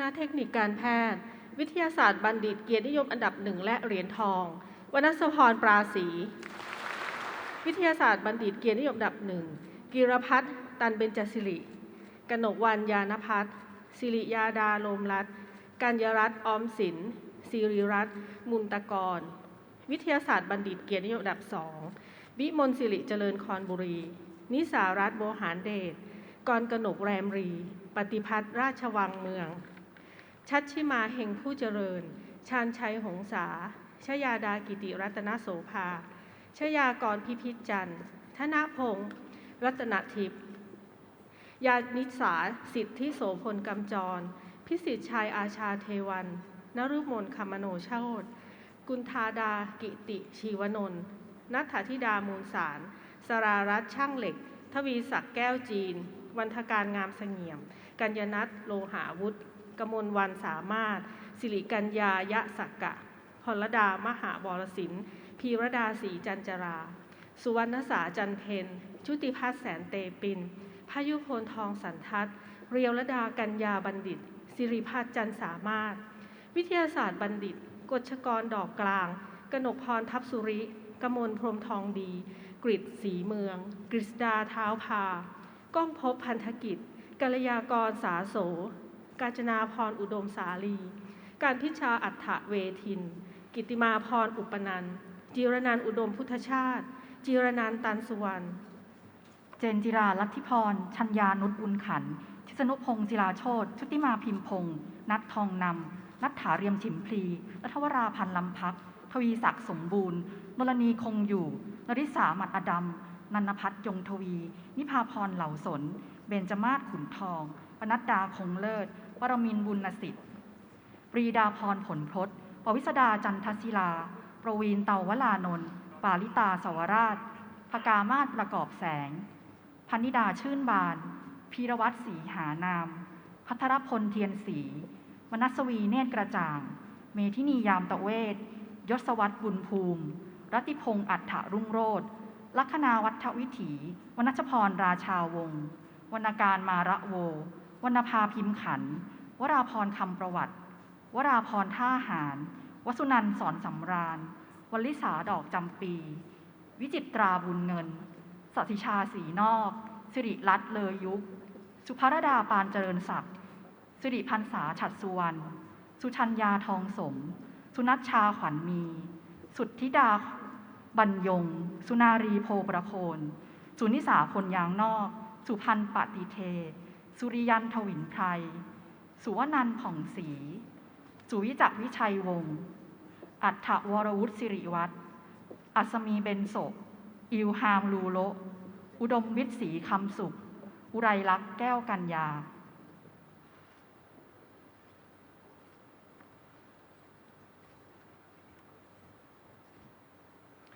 ณะเทคนิคการแพทย์ วิทยาศาสตร์บัณฑิตเกียรตินิยมอันดับหนึ่งและเหรียญทองวนัสพรปราศรีวิทยาศาสตร์บัณฑิตเกียรตินิยมอันดับหนึ่งกิรพัฒน์ตันเบญจสิริกนกวันยานพัฒน์สิริยาดาโลมรัตน์กัญญรัตน์ออมสินสิริรัตน์มุนตะกร วิทยาศาสตร์บัณฑิตเกียรตินิยมอันดับสองวิมลสิริเจริญคอนบุรี นิสารัตน์โบหารเดชกรกนกแรมรี ปฏิพัฒน์ราชวังเมือง ชัดชิมาเฮงผู้เจริญ ชาญชัยหงษาชยาดากิติรัตนโสภาชยากรพิพิธจันทร์ ธนพงศ์รัตนทิพย์ยานิสาสิทธิโสพลกำจร พิสิทธิ์ชัยอาชาเทวันนฤมลคมโนโชตกุณธาดากิติชีวนนท์นัทธิดามูลสาร สรารัตช่างเหล็ก ทวีศักดิ์แก้วจีน วันทการงามเสงี่ยม กัญญนัทโลหาวุธ กมลวันสามารถ สิริกัญญายะสักกะพลดามหาบรสินพีรดาศรีจันจรา สุวรรณสาจันเพนชุติพัฒน์แสนเตปินพายุพลทองสันทัศเรียวรดากัญญาบัณฑิต สิริพัฒน์จันสามารถ วิทยาศาสตร์บัณฑิต กฎชกรดอกกลาง กนกพรทัพสุริ กมลพรมทองดี กริตสีเมือง กฤษดาเท้าพา ก้องพบพันธกิจกัลยากรสาโส กาญจนาพรอุดมสาลี การพิชาอัฏฐเวทิน กิติมาพรอุปนันจิรนันอุดมพุทธชาติ จิรนันตันสุวรรณ เจนจิราลัทธิพร ชัญญานุชบุญขันชิสนุพงศ์ศิลาโชตชุติมาพิมพงศ์นัททองนำ นัทถาเรียมฉิมพลีรัฐวราพันธ์ลำพัก ทวีศักดิ์สมบูรณ์ นรณีคงอยู่ นริสาหมัดอดัม นันพัฒน์ยงทวี นิพาพรเหล่าสน เบญจมาศขุนทอง ปนัดดาคงเลิศ รมินบุญนสิทธิ์ ปรีดาพรผลพศปวิสดาจันทศิลา ประวีนเตาวลานนท์ปาลิตาสวราชพกามาศประกอบแสง พันิดาชื่นบาน พีรวัตรศรีหานาม พัทรพลเทียนศรีมนัสวีเนตรกระจ่าง เมธินียามตะเวทยศวัตรบุญภูมิ รัติพงษ์อัฏฐรุ่งโรธลัคนาวัฒวิถีวนัชพรราชาวงศ์วรรณการมาระโว วรรณภาพิมพ์ขัน วราพรคำประวัติ วราพรท่าหาร วสุนันสอนสำราญวลิสาดอกจำปี วิจิตราบุญเงินสสิชาสีนอก สิริรัตน์เลอยุค สุภรดาปานเจริญศักดิ์สิริพันษาฉัดสุวรรณ สุชัญญาทองสม สุนัชชาขวัญมี สุทธิดาบรรยง สุนารีโพประโคน สุนิสาพลยางนอก สุพันปฏิเท สุริยันทวินไพรสุวนันผ่องศรีสุวิจักวิชัยวงศ์อัฏฐวรวุฒิสิริวัตรอัศมีเบนโศกอิวฮามลูโลอุดมวิทย์ศรีคำสุข อุไรลักษ์แก้วกัญญา